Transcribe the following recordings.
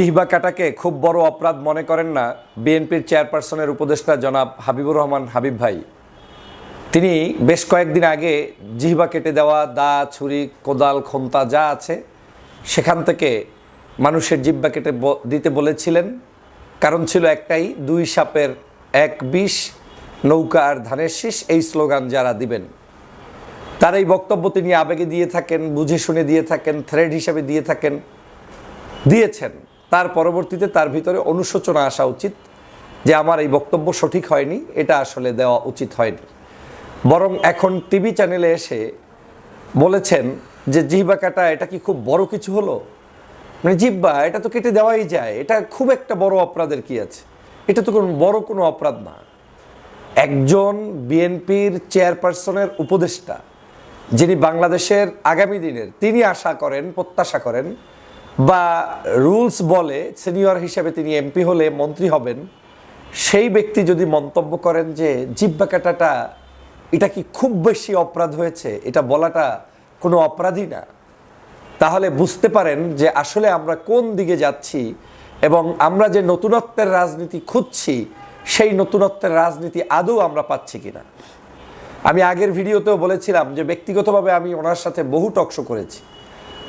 জিহবা কাটাকে খুব বড় অপরাধ মনে করেন না বিএনপির চেয়ারপারসনের উপদেষ্টা জনাব হাবিবুর রহমান হাবিব ভাই। তিনি বেশ কয়েকদিন আগে জিহবা কেটে দেওয়া, দা, ছুরি, কোদাল, খন্তা যা আছে, সেখান থেকে মানুষের জিহ্বা কেটে দিতে বলেছিলেন। কারণ ছিল একটাই, দুই সাপের এক বিষ, নৌকা আর ধানের শীষ, এই স্লোগান যারা দিবেন। তার এই বক্তব্য তিনি আবেগে দিয়ে থাকেন, বুঝে শুনে দিয়ে থাকেন থ্রেড হিসাবে দিয়ে থাকেন, দিয়েছেন। তার পরবর্তীতে তার ভিতরে অনুশোচনা আসা উচিত যে আমার এই বক্তব্য সঠিক হয়নি, এটা আসলে দেওয়া উচিত হয়নি। বরং এখন টিভি চ্যানেলে এসে বলেছেন যে, জিহ্বা কাটা, এটা কি খুব বড় কিছু হলো? মানে জিহ্বা, এটা তো কেটে দেওয়াই যায়, এটা খুব একটা বড় অপরাধের কি আছে? এটা তো কোনো বড় কোনো অপরাধ না। একজন বিএনপির চেয়ারপারসনের উপদেষ্টা, যিনি বাংলাদেশের আগামী দিনের, তিনি আশা করেন, প্রত্যাশা করেন বা রুলস বলে সিনিয়র হিসেবে তিনি এমপি হলে মন্ত্রী হবেন, সেই ব্যক্তি যদি মন্তব্য করেন যে জিব্বা কাটাটা, এটা কি খুব বেশি অপরাধ হয়েছে, এটা বলাটা কোনো অপরাধী না, তাহলে বুঝতে পারেন যে আসলে আমরা কোন দিকে যাচ্ছি এবং আমরা যে নতুনত্বের রাজনীতি খুঁজছি, সেই নতুনত্বের রাজনীতি আদৌ আমরা পাচ্ছি কিনা। আমি আগের ভিডিওতেও বলেছিলাম যে ব্যক্তিগতভাবে আমি ওনার সাথে বহু টকশো করেছি।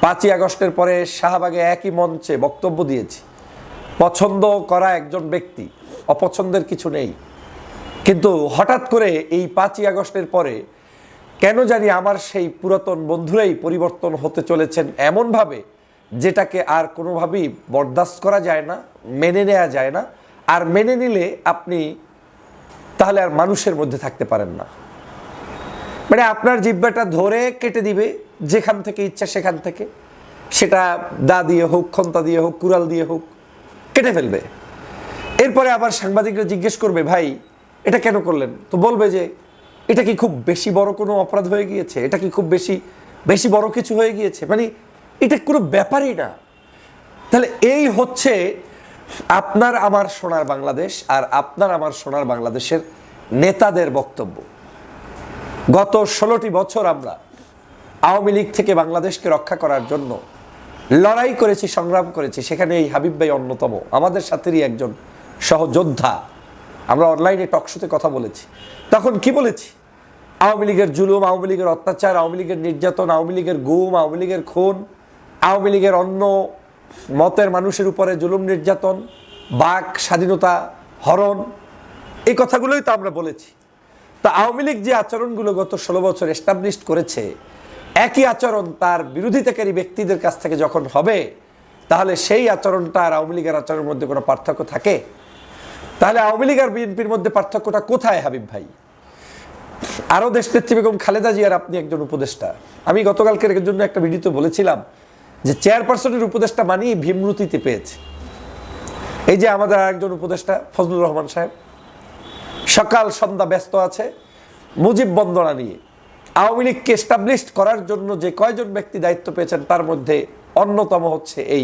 পাঁচই আগস্টের পরে শাহবাগে একই মঞ্চে বক্তব্য দিয়েছি। পছন্দ করা একজন ব্যক্তি, অপছন্দের কিছু নেই। কিন্তু হঠাৎ করে এই পাঁচই আগস্টের পরে কেন জানি আমার সেই পুরাতন বন্ধুরাই পরিবর্তন হতে চলেছেন এমনভাবে, যেটাকে আর কোনোভাবেই বরদাস্ত করা যায় না, মেনে নেওয়া যায় না। আর মেনে নিলে আপনি তাহলে আর মানুষের মধ্যে থাকতে পারেন না। মানে আপনার জিব্বাটা ধরে কেটে দিবে যেখান থেকে ইচ্ছা সেখান থেকে। সেটা দা দিয়ে হোক খন্তা দিয়ে হোক, কুড়াল দিয়ে হোক, কেটে ফেলবে। এরপরে আবার সাংবাদিকরা জিজ্ঞেস করবে, ভাই, এটা কেন করলেন? তো বলবে যে, এটা কি খুব বেশি বড় কোনো অপরাধ হয়ে গিয়েছে? এটা কি খুব বেশি বেশি বড় কিছু হয়ে গিয়েছে? মানে এটা কোনো ব্যাপারই না। তাহলে এই হচ্ছে আপনার আমার সোনার বাংলাদেশ আর আপনার আমার সোনার বাংলাদেশের নেতাদের বক্তব্য। গত ষোলোটি বছর আমরা আওয়ামী লীগ থেকে বাংলাদেশকে রক্ষা করার জন্য লড়াই করেছি, সংগ্রাম করেছি, সেখানে এই হাবিব ভাই অন্যতম। আমাদের সাথেরই একজন সহযোদ্ধা। আমরা অনলাইনে টকশোতে কথা বলেছি। তখন কি বলেছি? আওয়ামী লীগের জুলুম, আওয়ামী লীগের অত্যাচার, আওয়ামী লীগের নির্যাতন, আওয়ামী লীগের গুম, আওয়ামী লীগের খুন, আওয়ামী লীগের অন্য মতের মানুষের উপরে জুলুম, নির্যাতন, বাক, স্বাধীনতা, হরণ, এই কথাগুলোই তো আমরা বলেছি। তা আওয়ামী লীগ যে আচরণগুলো গত ষোলো বছর এস্টাবলিশ করেছে একই আচরণ তার বিরোধিতাকারী ব্যক্তিদের কাছ থেকে যখন হবে, তাহলে সেই আচরণটা আর আওয়ামী লীগের আচরণের মধ্যে কোনো পার্থক্য থাকে? তাহলে আওয়ামী লীগ আর বিএনপির মধ্যে পার্থক্যটা কোথায় হাবিব ভাই? আরও দেশনেত্রী বেগম খালেদা জিয়ার আপনি একজন উপদেষ্টা। আমি গতকালকের জন্য একটা ভিডিওতে বলেছিলাম যে চেয়ারপারসনের উপদেষ্টা মানেই ভীমরুতিতে পেয়েছে। এই যে আমাদের আরেকজন উপদেষ্টা, ফজলুর রহমান সাহেব, সকাল সন্ধ্যা ব্যস্ত আছে, মুজিব বন্দনা নিয়ে। আওয়ামী লীগকে এস্টাবলিশ করার জন্য যে কয়জন ব্যক্তি দায়িত্ব পেয়েছেন, তার মধ্যে অন্যতম হচ্ছে এই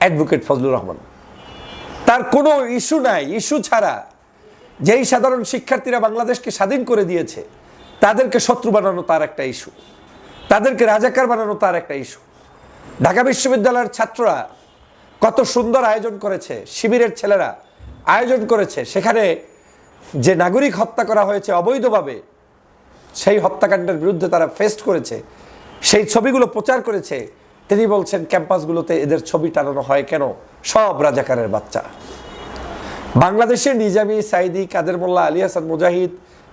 অ্যাডভোকেট ফজলুর রহমান। তার কোনো ইস্যু নাই ইস্যু ছাড়া যেই সাধারণ শিক্ষার্থীরা বাংলাদেশকে স্বাধীন করে দিয়েছে, তাদেরকে শত্রু বানানো তার একটা ইস্যু তাদেরকে রাজাকার বানানো তার একটা ইস্যু ঢাকা বিশ্ববিদ্যালয়ের ছাত্ররা কত সুন্দর আয়োজন করেছে, শিবিরের ছেলেরা আয়োজন করেছে। সেখানে যে নাগরিক হত্যা করা হয়েছে অবৈধভাবে সেই হত্যাকাণ্ডের বিরুদ্ধে তারা ফেস্ট করেছে, সেই ছবিগুলো প্রচার করেছে, তিনি বলছেন ক্যাম্পাসগুলোতে এদের ছবি টানানো হয় কেন? সব রাজাকারের বাচ্চা। বাংলাদেশের নিজামি সাইদি কাদের মোল্লা, আলী হাসান মুজাহিদ,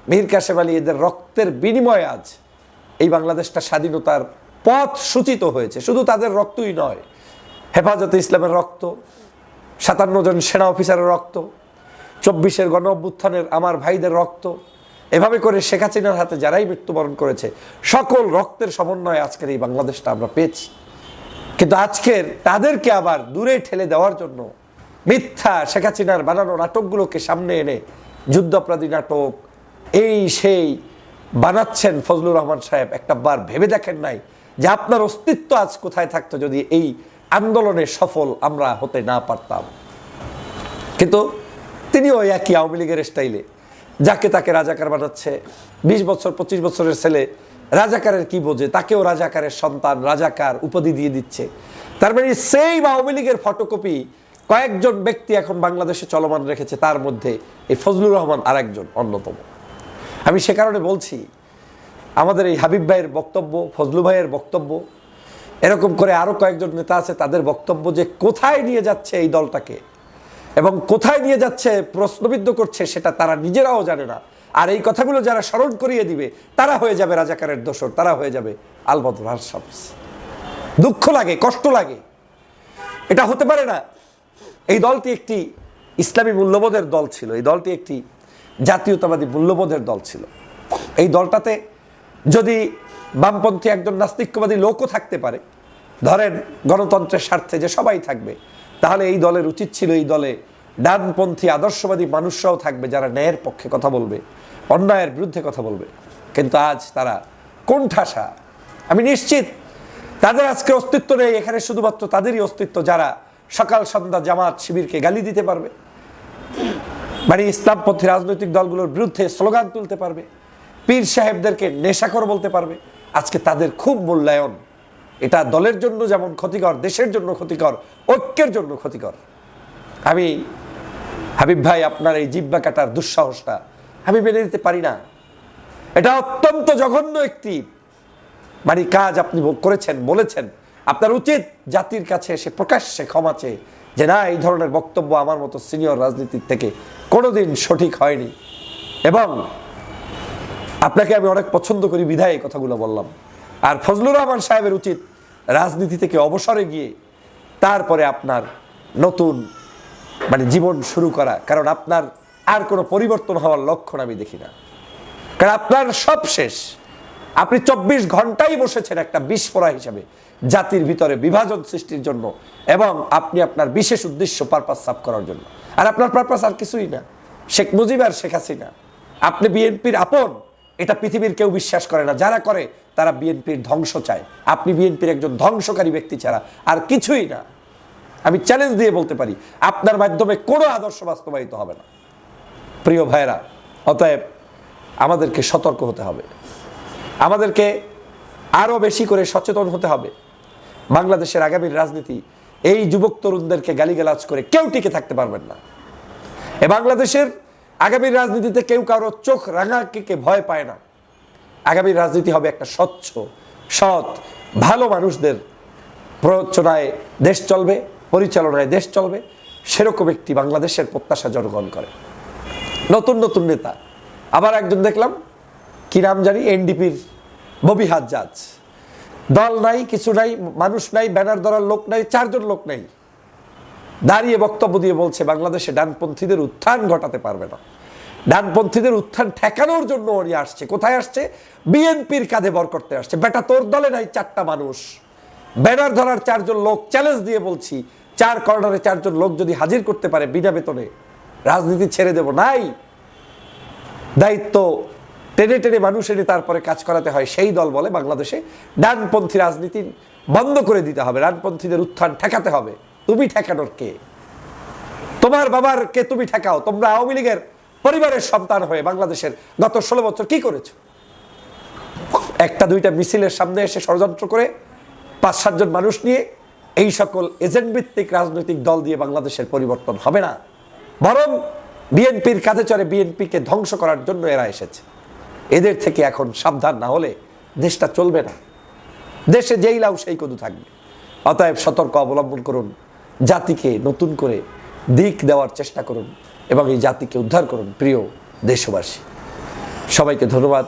মীর কাশেম আলী এদের রক্তের বিনিময়ে আজ এই বাংলাদেশটা স্বাধীনতার পথ সূচিত হয়েছে। শুধু তাদের রক্তই নয়, হেফাজতে ইসলামের রক্ত, সাতান্ন জন সেনা অফিসারের রক্ত, চব্বিশের গণ অভ্যুত্থানের আমার ভাইদের রক্ত এভাবে করে শেখ হাসিনার হাতে যারাই মৃত্যুবরণ করেছে, সকল রক্তের সমন্বয়ে আজকের এই বাংলাদেশটা আমরা পেয়েছি। কিন্তু আজকের তাদেরকে আবার দূরে ঠেলে দেওয়ার জন্য মিথ্যা শেখ হাসিনার বানানো নাটকগুলোকে সামনে এনে যুদ্ধাপরাধী নাটক, এই সেই বানাচ্ছেন ফজলুর রহমান সাহেব। একটা বার ভেবে দেখেন নাই যে আপনার অস্তিত্ব আজ কোথায় থাকতো যদি এই আন্দোলনে সফল আমরা হতে না পারতাম। কিন্তু তিনি ওই একই আওয়ামী লীগের স্টাইলে যাকে তাকে রাজাকার বানাচ্ছে। বিশ বছর, পঁচিশ বছরের ছেলে রাজাকারের কি বোঝে? তাকেও রাজাকারের সন্তান, রাজাকার উপাধি দিয়ে দিচ্ছে। তার মানে সেই আওয়ামী লীগের ফটোকপি কয়েকজন ব্যক্তি এখন বাংলাদেশে চলমান রেখেছে, তার মধ্যে এই ফজলুর রহমান আর একজন অন্যতম। আমি সে কারণে বলছি, আমাদের এই হাবিব ভাইয়ের বক্তব্য, ফজলু ভাইয়ের বক্তব্য, এরকম করে আরও কয়েকজন নেতা আছে, তাদের বক্তব্য যে কোথায় নিয়ে যাচ্ছে এই দলটাকে এবং কোথায় নিয়ে যাচ্ছে, প্রশ্নবিদ্ধ করছে, সেটা তারা নিজেরাও জানে না। আর এই কথাগুলো যারা স্মরণ করিয়ে দিবে, তারা হয়ে যাবে রাজাকারের দোসর তারা হয়ে যাবে আলবদর শামস। দুঃখ লাগে, কষ্ট লাগে। এটা হতে পারে না। এই দলটি একটি ইসলামী মূল্যবোধের দল ছিল, এই দলটি একটি জাতীয়তাবাদী মূল্যবোধের দল ছিল। এই দলটাতে যদি বামপন্থী একজন নাস্তিক্যবাদী লোকও থাকতে পারে, ধরেন গণতন্ত্রের স্বার্থে যে সবাই থাকবে তাহলে এই দলের উচিত ছিল এই দলে ডানপন্থী আদর্শবাদী মানুষরাও থাকবে যারা ন্যায়ের পক্ষে কথা বলবে, অন্যায়ের বিরুদ্ধে কথা বলবে। কিন্তু আজ তারা কোণঠাসা। আমি নিশ্চিত তাদের আজকে অস্তিত্ব নেই, এখানে শুধুমাত্র তাদেরই অস্তিত্ব যারা সকাল সন্ধ্যা জামাত শিবিরকে গালি দিতে পারবে। মানে ইসলামপন্থী রাজনৈতিক দলগুলোর বিরুদ্ধে স্লোগান তুলতে পারবে। পীর সাহেবদেরকে নেশাকর বলতে পারবে। আজকে তাদের খুব মূল্যায়ন। এটা দলের জন্য যেমন ক্ষতিকর, দেশের জন্য ক্ষতিকর, ঐক্যের জন্য ক্ষতিকর। আমি হাবিব ভাই, আপনার এই জিব্বা কাটার দুঃসাহসটা আমি মেনে নিতে পারি না। এটা অত্যন্ত জঘন্য একটি মানে কাজ আপনি করেছেন, বলেছেন। আপনার উচিত জাতির কাছে এসে প্রকাশ্যে ক্ষমা চেয়ে যে না, এই ধরনের বক্তব্য আমার মতো সিনিয়র রাজনীতির থেকে কোনোদিন সঠিক হয়নি। এবং আপনাকে আমি অনেক পছন্দ করি, বিধায় এই কথাগুলো বললাম। আর ফজলুর রহমান সাহেবের উচিত রাজনীতি থেকে অবসরে গিয়ে তারপরে আপনার নতুন মানে জীবন শুরু করা। কারণ আপনার আর কোনো পরিবর্তন হওয়ার লক্ষণ আমি দেখি না। কারণ আপনার সব শেষ। আপনি চব্বিশ ঘন্টাই বসেছেন একটা বিস্ফোরা হিসাবে জাতির ভিতরে বিভাজন সৃষ্টির জন্য এবং আপনি আপনার বিশেষ উদ্দেশ্য পারপাস সাফ করার জন্য। আর আপনার পারপাস আর কিছুই না। শেখ মুজিব আর শেখ হাসিনা। আপনি বিএনপির আপন। এটা পৃথিবীর কেউ বিশ্বাস করে না। যারা করে, তারা বিএনপির ধ্বংস চায়। আপনি বিএনপির একজন ধ্বংসকারী ব্যক্তি ছাড়া আর কিছুই না। আমি চ্যালেঞ্জ দিয়ে বলতে পারি, আপনার মাধ্যমে কোনো আদর্শ বাস্তবায়িত হবে না। প্রিয় ভাইরা অতএব আমাদেরকে সতর্ক হতে হবে। আমাদেরকে আরও বেশি করে সচেতন হতে হবে। বাংলাদেশের আগামীর রাজনীতি, এই যুবক তরুণদেরকে গালিগালাজ করে কেউ টিকে থাকতে পারবেন না। এ বাংলাদেশের আগামীর রাজনীতিতে কেউ কারও চোখ রাঙাকে ভয় পায় না। আগামীর রাজনীতি হবে একটা স্বচ্ছ, সৎ, ভালো মানুষদের প্ররোচনায় দেশ চলবে, পরিচালনায় দেশ চলবে। সেরকম একটি বাংলাদেশের প্রত্যাশা জনগণ করে। নতুন নতুন নেতা। আবার একজন দেখলাম, কি নাম জানি, এনডিপির ববি হাজ্জাজ। দল নাই, কিছু নাই, মানুষ নাই, ব্যানার ধরার লোক নাই, চারজন লোক নাই। দাঁড়িয়ে বক্তব্য দিয়ে বলছে, বাংলাদেশে ডানপন্থীদের উত্থান ঘটাতে পারবে না। ডানপন্থীদের উত্থান ঠেকানোর জন্য উনি আসছে। কোথায় আসছে? বিএনপির কাঁধে বর করতে আসছে। বেটা, তোর দলে নাই চারটা মানুষ। ব্যানার ধরার চারজন লোক চ্যালেঞ্জ দিয়ে বলছি, চার কর্নারে চারজন লোক যদি হাজির করতে পারে বিনা বেতনে, রাজনীতি ছেড়ে দেব। নাই। দায়িত্ব টেনে টেনে মানুষ এনে তারপরে কাজ করাতে হয়, সেই দল বলে বাংলাদেশে। ডানপন্থী রাজনীতি বন্ধ করে দিতে হবে। ডানপন্থীদের উত্থান ঠেকাতে হবে। তুমি ঠেকানোর কে? তোমার বাবার কে তুমি ঠেকাও? তোমরা আওয়ামী লীগের পরিবারের সন্তান হয়ে বাংলাদেশের গত ষোলো বছর কি করেছ? একটা, দুইটা মিছিলের সামনে এসে ষড়যন্ত্র করে পাঁচ সাতজন মানুষ নিয়ে এই সকল এজেন্ট ভিত্তিক রাজনৈতিক দল দিয়ে বাংলাদেশের পরিবর্তন হবে না। বরং বিএনপির কাঁধে চড়ে বিএনপিকে ধ্বংস করার জন্য এরা এসেছে। এদের থেকে এখন সাবধান না হলে দেশটা চলবে না। দেশে যেই লাউ সেই কদু থাকবে। অতএব সতর্ক অবলম্বন করুন। জাতিকে নতুন করে দিক দেওয়ার চেষ্টা করুন এবং এই জাতিকে উদ্ধার করুন প্রিয় দেশবাসী। সবাইকে ধন্যবাদ।